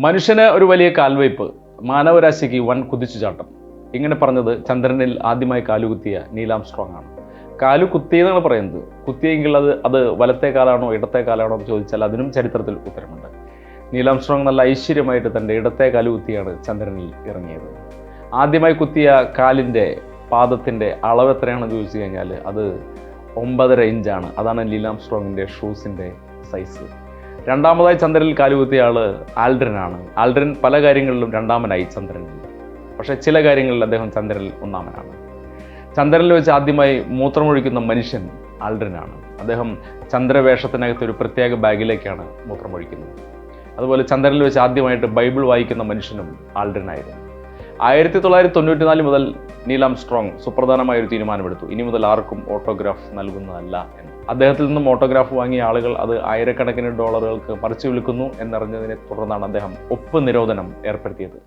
മനുഷ്യന് ഒരു വലിയ കാൽവയ്പ് മാനവരാശിക്ക് വൻ കുതിച്ചുചാട്ടം. ഇങ്ങനെ പറഞ്ഞത് ചന്ദ്രനിൽ ആദ്യമായി കാലുകുത്തിയ നീലാം സ്ട്രോങ് ആണ്. കാലു കുത്തിയെന്നാണ് പറയുന്നത്. കുത്തിയെങ്കിൽ അത് അത് വലത്തെ കാലാണോ ഇടത്തെ കാലാണോ എന്ന് ചോദിച്ചാൽ അതിനും ചരിത്രത്തിൽ ഉത്തരമുണ്ട്. നീലാം സ്ട്രോങ് നല്ല ഐശ്വര്യമായിട്ട് തന്റെ ഇടത്തെ കാലു കുത്തിയാണ് ചന്ദ്രനിൽ ഇറങ്ങിയത്. ആദ്യമായി കുത്തിയ കാലിന്റെ പാദത്തിന്റെ അളവ് എത്രയാണെന്ന് ചോദിച്ചു കഴിഞ്ഞാൽ അത് ഒമ്പതര ഇഞ്ചാണ്. അതാണ് ലീലാം സ്ട്രോങ്ങിന്റെ ഷൂസിന്റെ സൈസ്. രണ്ടാമതായി ചന്ദ്രനിൽ കാലുകുത്തിയ ആൾ ആൽഡ്രനാണ്. ആൽഡ്രൻ പല കാര്യങ്ങളിലും രണ്ടാമനായി ചന്ദ്രനിൽ പക്ഷേ ചില കാര്യങ്ങളിൽ അദ്ദേഹം ചന്ദ്രനിൽ ഒന്നാമനാണ്. ചന്ദ്രനിൽ വെച്ച് ആദ്യമായി മൂത്രമൊഴിക്കുന്ന മനുഷ്യൻ ആൽഡ്രനാണ്. അദ്ദേഹം ചന്ദ്രവേഷത്തിനകത്ത് ഒരു പ്രത്യേക ബാഗിലേക്കാണ് മൂത്രമൊഴിക്കുന്നത്. അതുപോലെ ചന്ദ്രനിൽ വെച്ച് ആദ്യമായിട്ട് ബൈബിൾ വായിക്കുന്ന മനുഷ്യനും ആൽഡ്രനായിരുന്നു. ആയിരത്തി തൊള്ളായിരത്തി തൊണ്ണൂറ്റി നാല് മുതൽ നീലാം സ്ട്രോങ് സുപ്രധാനമായ ഒരു തീരുമാനമെടുത്തു. ഇനി മുതൽ ആർക്കും ഓട്ടോഗ്രാഫ് നൽകുന്നതല്ല എന്ന്. അദ്ദേഹത്തിൽ നിന്നും ഓട്ടോഗ്രാഫ് വാങ്ങിയ ആളുകൾ അത് ആയിരക്കണക്കിന് ഡോളറുകൾക്ക് പറിച്ചു വിൽക്കുന്നു എന്നറിഞ്ഞതിനെ തുടർന്നാണ് അദ്ദേഹം ഒപ്പ് നിരോധനം ഏർപ്പെടുത്തിയത്.